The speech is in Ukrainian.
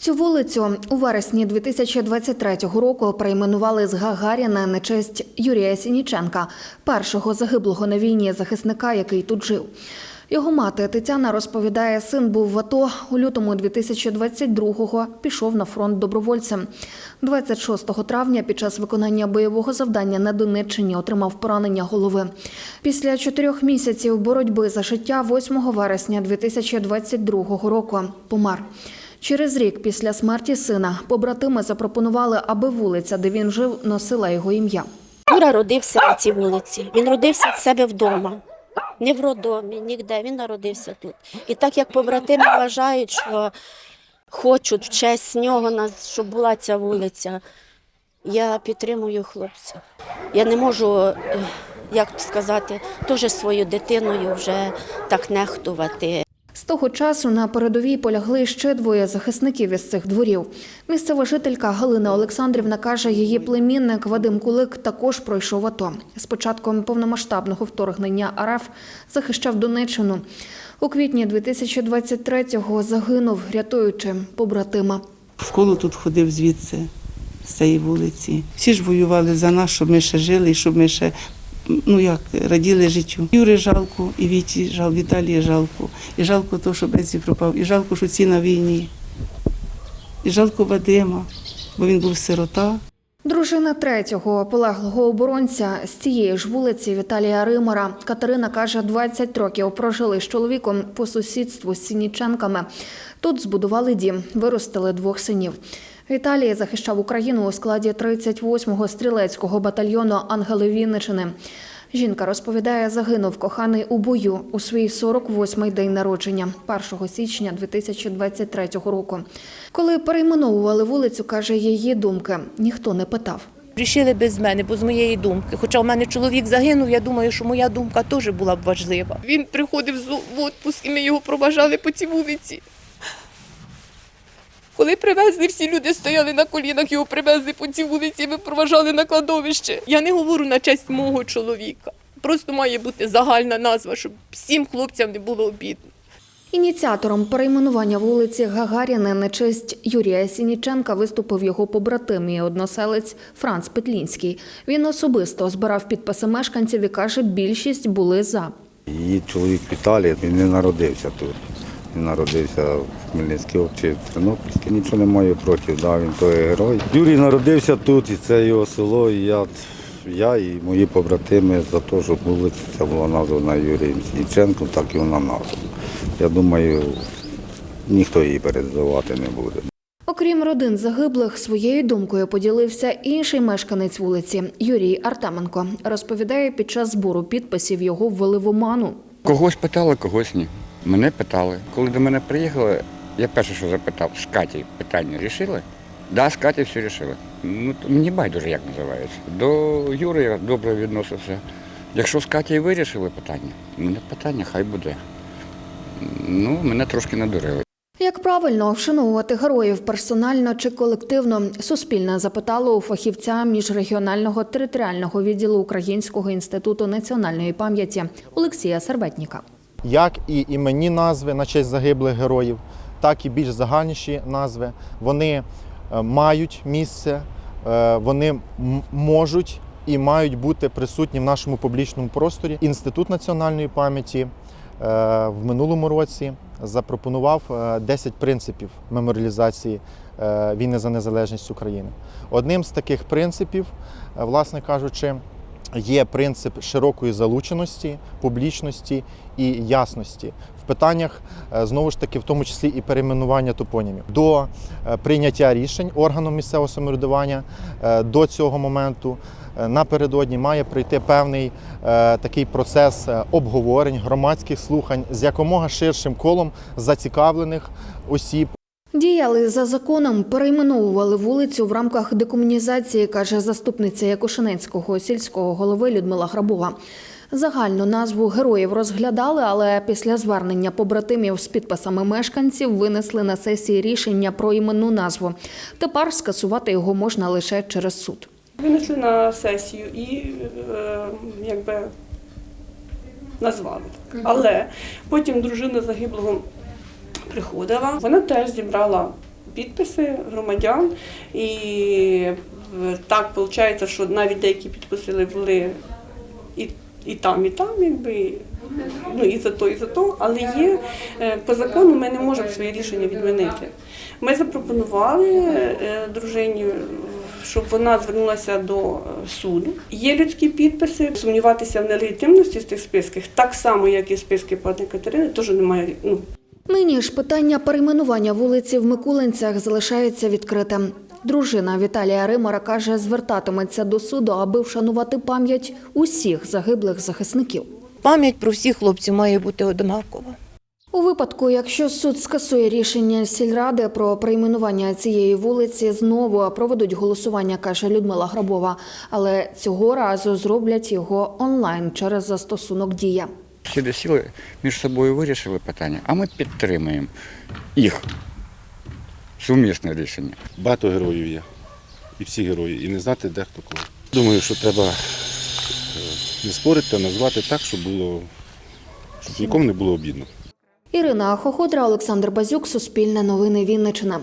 Цю вулицю у вересні 2023 року перейменували з Гагаріна на честь Юрія Сініченка, першого загиблого на війні захисника, який тут жив. Його мати Тетяна розповідає, син був в АТО у лютому 2022-го, пішов на фронт добровольцем. 26 травня під час виконання бойового завдання на Донеччині отримав поранення голови. Після чотирьох місяців боротьби за життя 8 вересня 2022 року помер. Через рік після смерті сина побратими запропонували, аби вулиця, де він жив, носила його ім'я. Юра родився на цій вулиці. Він родився в себе вдома. Не в роддомі, ніде. Він народився тут. І так як побратими вважають, що хочуть в честь нього, нас- щоб була ця вулиця, я підтримую хлопця. Я не можу, е, як сказати, теж свою дитиною вже так нехтувати. З того часу на передовій полягли ще двоє захисників із цих дворів. Місцева жителька Галина Олександрівна каже, її племінник Вадим Кулик також пройшов АТО. З початком повномасштабного вторгнення РФ захищав Донеччину. У квітні 2023-го загинув, рятуючи побратима. В школу тут ходив звідси, з цієї вулиці. Всі ж воювали за нас, щоб ми ще жили і щоб ми ще ну як, раділи життю. Юри жалко, і Віті жалко, Віталія жалко. І жалко того, що Бесі пропав, і жалко, що ці на війні. І жалко Вадима, бо він був сирота. Дружина третього полеглого оборонця з цієї ж вулиці Віталія Римара Катерина каже, 20 років прожили з чоловіком по сусідству з Сініченками. Тут збудували дім, виростили двох синів. Віталій захищав Україну у складі 38-го стрілецького батальйону Ангели Вінничини. Жінка розповідає, загинув коханий у бою у свій 48-й день народження, 1 січня 2023 року. Коли перейменовували вулицю, каже, її думки ніхто не питав. Рішили без мене, бо з моєї думки. Хоча в мене чоловік загинув, я думаю, що моя думка теж була б важлива. Він приходив з в отпуск, і ми його проважали по цій вулиці. Коли привезли, всі люди стояли на колінах, його привезли по цій вулиці, ми проважали на кладовище. Я не говорю на честь мого чоловіка. Просто має бути загальна назва, щоб всім хлопцям не було обідно. Ініціатором перейменування вулиці Гагаріна на честь Юрія Сініченка виступив його побратим і односелець Франц Петлінський. Він особисто збирав підписи мешканців і каже, більшість були за. Її чоловік Віталій, він не народився тут. Він народився в Хмельницькій області, в Тернопільській. Нічого не маю проти, да, він той герой. Юрій народився тут, і це його село. І я, я і мої побратими за те, щоб вулиця ця була названа Юрієм Сініченком, так і вона названа. Я думаю, ніхто її передавати не буде. Окрім родин загиблих, своєю думкою поділився інший мешканець вулиці Юрій Артеменко. Розповідає, під час збору підписів його ввели в оману. Когось питали, когось ні. Мене питали. Коли до мене приїхали, я перше, що запитав, з Каті питання рішили? Да, з Каті все рішили. Ну, то мені байдуже, як називається. До Юри я добре відносився. Якщо з Катєю вирішили питання, мене питання хай буде. Ну, мене трошки надурили. Як правильно вшановувати героїв персонально чи колективно, Суспільне запитало у фахівця міжрегіонального територіального відділу Українського інституту національної пам'яті Олексія Сербетніка. Як і іменні назви на честь загиблих героїв, так і більш загальніші назви. Вони е, мають місце, е, вони можуть і мають бути присутні в нашому публічному просторі. Інститут національної пам'яті е, в минулому році запропонував е, 10 принципів меморіалізації війни за незалежність України. Одним з таких принципів, власне кажучи, є принцип широкої залученості, публічності і ясності в питаннях, е, знову ж таки, в тому числі і перейменування топонімів. До е, прийняття рішень органом місцевого самоврядування е, до цього моменту напередодні має пройти певний е, такий процес обговорень, громадських слухань з якомога ширшим колом зацікавлених осіб, Діяли за законом, перейменовували вулицю в рамках декомунізації, каже заступниця Якушинецького сільського голови Людмила Грабова. Загальну назву героїв розглядали, але після звернення побратимів з підписами мешканців винесли на сесії рішення про іменну назву. Тепер скасувати його можна лише через суд. Винесли на сесію і е, якби назвали. Але потім дружина загиблого приходила. Вона теж зібрала підписи громадян. І е, так виходить, що навіть деякі підписи були і, і там, і там, якби. Ну, і за то, і за то, але є е, по закону ми не можемо своє рішення відмінити. Ми запропонували е, дружині, щоб вона звернулася до суду. Є людські підписи, сумніватися в нелегітимності з тих списків, так само, як і списки пані Катерини, теж немає. Ну, Нині ж питання перейменування вулиці в Микулинцях залишається відкритим. Дружина Віталія Римара каже, звертатиметься до суду, аби вшанувати пам'ять усіх загиблих захисників. Пам'ять про всіх хлопців має бути однакова. У випадку, якщо суд скасує рішення сільради про перейменування цієї вулиці, знову проведуть голосування, каже Людмила Грабова. Але цього разу зроблять його онлайн через застосунок Дія. Всі досіли між собою вирішили питання, а ми підтримуємо їх сумісне рішення. Багато героїв є. І всі герої. І не знати, де хто кого. Думаю, що треба е, не спорити, а назвати так, щоб було, щоб нікому не було обідно. Ірина Хоходра, Олександр Базюк, Суспільне новини Вінниччина.